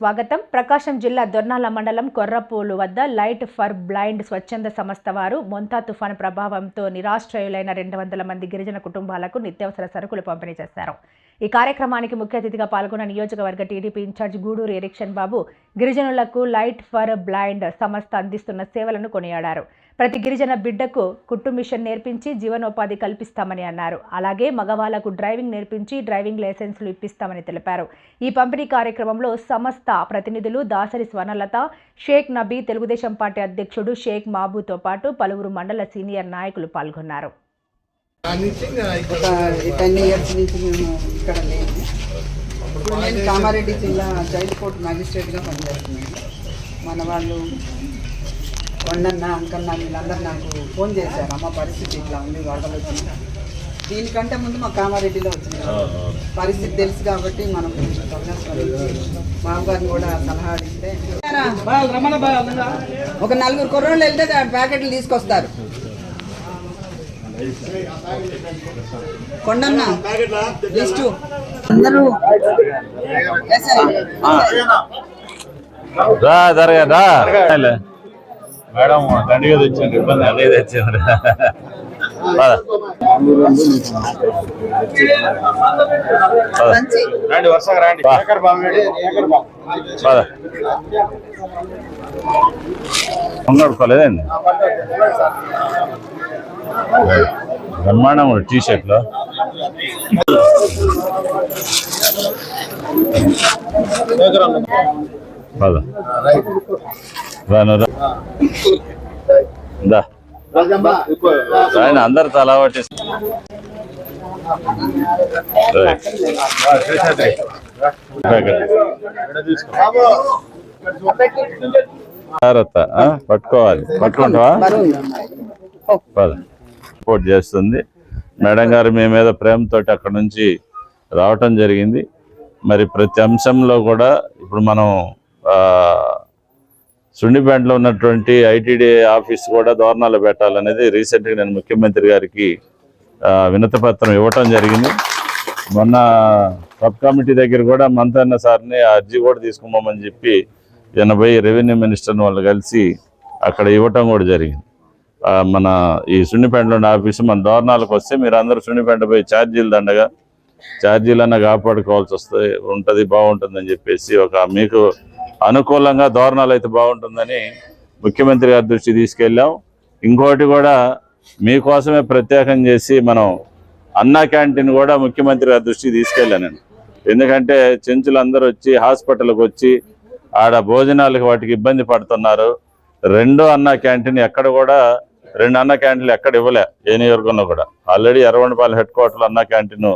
స్వాగతం. ప్రకాశం జిల్లా దొర్నాల మండలం కొర్రపోలు వద్ద లైట్ ఫర్ బ్లైండ్ స్వచ్ఛంద సంస్థ వారు మొంతా తుఫాను ప్రభావంతో నిరాశ్రయులైన రెండు వందల మంది గిరిజన కుటుంబాలకు నిత్యావసర సరుకులు పంపిణీ చేశారు. ఈ కార్యక్రమానికి ముఖ్య అతిథిగా పాల్గొన్న నియోజకవర్గ టీడీపీ ఇన్ఛార్జ్ గూడూరు ఎరిక్షన్ బాబు గిరిజనులకు లైట్ ఫర్ బ్లైండ్ సంస్థ అందిస్తున్న సేవలను కొనియాడారు. ప్రతి గిరిజన బిడ్డకు కుట్టు మిషన్ నేర్పించి జీవనోపాధి కల్పిస్తామని అన్నారు. అలాగే మగవాళ్ళకు డ్రైవింగ్ నేర్పించి డ్రైవింగ్ లైసెన్సులు ఇప్పిస్తామని తెలిపారు. ఈ పంపిణీ కార్యక్రమంలో సంస్థ ప్రతినిధులు దాసరి స్వర్ణలత షేక్ నబీ తెలుగుదేశం పార్టీ అధ్యక్షుడు షేక్ మాబూతో పాటు పలువురు మండల సీనియర్ నాయకులు పాల్గొన్నారు. ఇప్పుడు నేను కామారెడ్డి జిల్లా చైల్డ్ కోర్ట్ మ్యాజిస్ట్రేట్గా పనిచేస్తున్నాను. మన వాళ్ళు కొండన్న అంకన్న వీళ్ళందరూ నాకు ఫోన్ చేశారు. అమ్మ పరిస్థితి ఇట్లా ఉంది వరదలు వచ్చింది దీనికంటే ముందు మా కామారెడ్డిలో వచ్చింది. పరిస్థితి తెలుసు కాబట్టి మనం త్వరగా స్పందించి బాబు గారిని కూడా సలహా అడిగితే ఒక నలుగురు కుర్రోళ్ళు వెళ్తే ఆ ప్యాకెట్లు తీసుకొస్తారు. కొండన్న లిస్టు. అందరూ. రా జరగా రా మేడం దండిగా తెచ్చాను ఇబ్బంది అన్నీ తెచ్చాను రండి వరుసగా రండి. కొనుక్కోలేదండి బ్రహ్మాండం టీ షర్ట్లో పద. రాను రా. ఆయన అందరు తలా పట్టి. పట్టుకోవాలి. పట్టుకుంటావా? పద. సపోర్ట్ చేస్తుంది. మేడం గారు మీ మీద ప్రేమతో అక్కడ నుంచి రావటం జరిగింది. మరి ప్రతి అంశంలో కూడా ఇప్పుడు మనం సుండిపేటలో ఉన్నటువంటి ఐటీడీ ఆఫీస్ కూడా దోరణాలు పెట్టాలనేది రీసెంట్గా నేను ముఖ్యమంత్రి గారికి వినతపత్రం ఇవ్వటం జరిగింది. మొన్న సబ్ కమిటీ దగ్గర కూడా మంతన్న సార్ని ఆ అర్జీ కూడా తీసుకోమని చెప్పి ఎనభై రెవెన్యూ మినిస్టర్ని వాళ్ళు కలిసి అక్కడ ఇవ్వటం కూడా జరిగింది. మన ఈ సున్నిపేటలో ఉన్న ఆఫీసు మన దోరణాలకు వస్తే మీరు అందరూ సున్నిపేటపై పోయి ఛార్జీలు దండగా ఛార్జీలన్నా కాపాడుకోవాల్సి వస్తే ఉంటుంది బాగుంటుందని చెప్పేసి ఒక మీకు అనుకూలంగా దోరణాలు అయితే బాగుంటుందని ముఖ్యమంత్రి గారి దృష్టి తీసుకెళ్ళాం. ఇంకోటి కూడా మీకోసమే ప్రత్యేకం చేసి మనం అన్నా క్యాంటీన్ కూడా ముఖ్యమంత్రి గారి దృష్టికి తీసుకెళ్ళాను ఎందుకంటే చెంచులు అందరూ వచ్చి హాస్పిటల్కి వచ్చి ఆడ భోజనాలకు వాటికి ఇబ్బంది పడుతున్నారు. రెండో అన్న క్యాంటీన్ ఎక్కడ కూడా రెండు అన్న క్యాంటీన్లు ఎక్కడ ఇవ్వలే ఏ నియోజకవర్గంలో కూడా. ఆల్రెడీ ఎర్రవండపాలెం హెడ్ క్వార్టర్లు అన్న క్యాంటీన్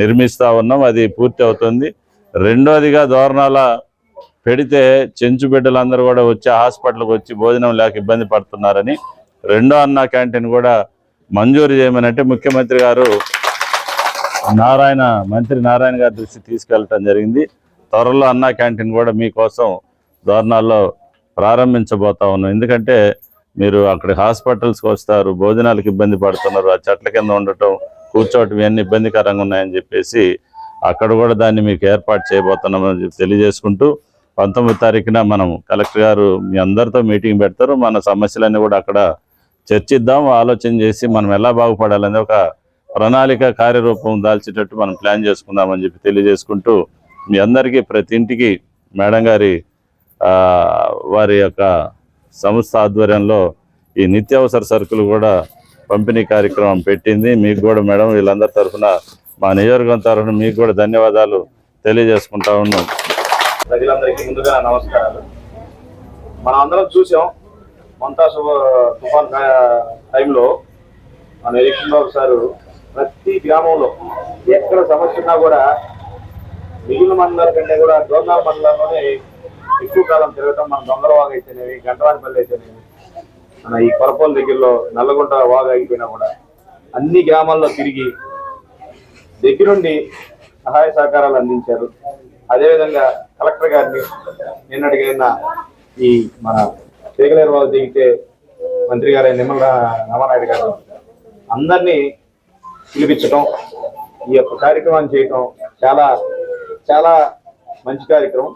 నిర్మిస్తూ ఉన్నాం అది పూర్తి అవుతుంది. రెండోదిగా దోరణాల పెడితే చెంచు బిడ్డలందరూ కూడా వచ్చి హాస్పిటల్కి వచ్చి భోజనం లేక ఇబ్బంది పడుతున్నారని రెండో అన్న క్యాంటీన్ కూడా మంజూరు చేయమనంటే ముఖ్యమంత్రి గారు నారాయణ మంత్రి నారాయణ గారి దృష్టి తీసుకెళ్ళటం జరిగింది. త్వరలో అన్న క్యాంటీన్ కూడా మీకోసం దోరణాల్లో ప్రారంభించబోతా ఉన్నాం. ఎందుకంటే మీరు అక్కడ హాస్పిటల్స్కి వస్తారు భోజనాలకు ఇబ్బంది పడుతున్నారు ఆ చెట్ల కింద ఉండటం కూర్చోవటం ఇవన్నీ ఇబ్బందికరంగా ఉన్నాయని చెప్పేసి అక్కడ కూడా దాన్ని మీకు ఏర్పాటు చేయబోతున్నామని తెలియజేసుకుంటూ పంతొమ్మిది తారీఖున మనం కలెక్టర్ గారు మీ అందరితో మీటింగ్ పెడతారు. మన సమస్యలన్నీ కూడా అక్కడ చర్చిద్దాం ఆలోచన చేసి మనం ఎలా బాగుపడాలని ఒక ప్రణాళిక కార్యరూపం దాల్చేటట్టు మనం ప్లాన్ చేసుకుందామని చెప్పి తెలియజేసుకుంటూ మీ అందరికీ ప్రతి ఇంటికి మేడం గారి వారి యొక్క సంస్థ ఆధ్వర్యంలో ఈ నిత్యావసర సరుకులు కూడా పంపిణీ కార్యక్రమం పెట్టింది. మీకు కూడా మేడం వీళ్ళందరి తరఫున మా నియోజకవర్గం తరఫున మీకు కూడా ధన్యవాదాలు తెలియజేసుకుంటా ఉన్నాం. ప్రజలందరికీ ముందుగా నమస్కారాలు. మనం అందరం చూసాం మంతా శుభ తుఫాన్ టైంలో మన ఎలక్షన్ బాబు సారు ప్రతి గ్రామంలో ఎక్కడ సమస్య ఉన్నా కూడా మిగిలిన మండలాల కంటే కూడా దోర్నాల మండలంలోనే ఎక్కువ కాలం తిరగటం మన దొంగలవాగ అయితేనేవి గంటవారిపల్లి అయితేనేవి మన ఈ కొరపల్లి దగ్గరలో నల్లగొండ వాగ అయిపోయినా కూడా అన్ని గ్రామాల్లో తిరిగి దగ్గరుండి సహాయ సహకారాలు అందించారు. అదేవిధంగా కలెక్టర్ గారిని నేను అడిగిన ఈ మన తీగలేరు వాళ్ళు దిగితే మంత్రి గారు నిమ్మల రామానాయుడు గారు అందరినీ పిలిపించడం ఈ యొక్క కార్యక్రమాన్ని చేయటం చాలా చాలా మంచి కార్యక్రమం.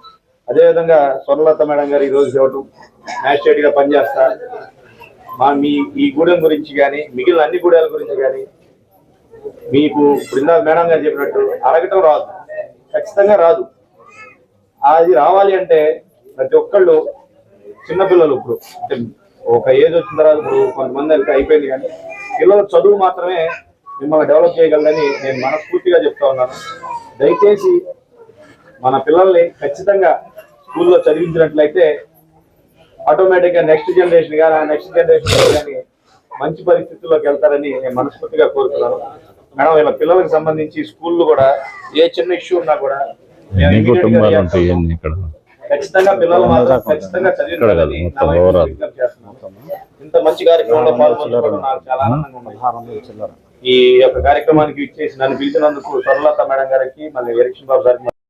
అదేవిధంగా స్వర్ణలత మేడం గారు ఈరోజు ఇవ్వటం మ్యాజిస్ట్రేట్గా పనిచేస్తా మా మీ ఈ గూడెం గురించి కానీ మిగిలిన అన్ని గూడెల గురించి కానీ మీకు బృందా మేడం గారు చెప్పినట్టు అడగటం రాదు. ఖచ్చితంగా రాదు. అది రావాలి అంటే ప్రతి ఒక్కళ్ళు చిన్నపిల్లలు ఇప్పుడు అంటే ఒక ఏజ్ వచ్చిన తర్వాత ఇప్పుడు కొంతమంది అయితే అయిపోయింది కానీ పిల్లల చదువు మాత్రమే మిమ్మల్ని డెవలప్ చేయగలదని నేను మనస్ఫూర్తిగా చెప్తా ఉన్నాను. దయచేసి మన పిల్లల్ని ఖచ్చితంగా స్కూల్లో చదివించినట్లయితే ఆటోమేటిక్గా నెక్స్ట్ జనరేషన్ కానీ నెక్స్ట్ జనరేషన్ కానీ మంచి పరిస్థితుల్లోకి వెళ్తారని నేను మనస్ఫూర్తిగా కోరుతున్నాను. మేడం ఇలా పిల్లలకు సంబంధించి స్కూల్లో కూడా ఏ చిన్న ఇష్యూ ఉన్నా కూడా ఎన్ని కుటుంబాలు ఉంటాయి. ఇవన్నీ ఇక్కడ. కాదు, మొత్తం. ఇంత మంచి కార్యక్రమంలో పాల్గొనడం నాకు చాలా ఆనందంగా ఉంది. ఈ యొక్క కార్యక్రమానికి ఇచ్చేసి నన్ను పిలిచినందుకు స్వర్ణలత మేడం గారికి మళ్ళీ ఎలక్షన్ బాబు గారికి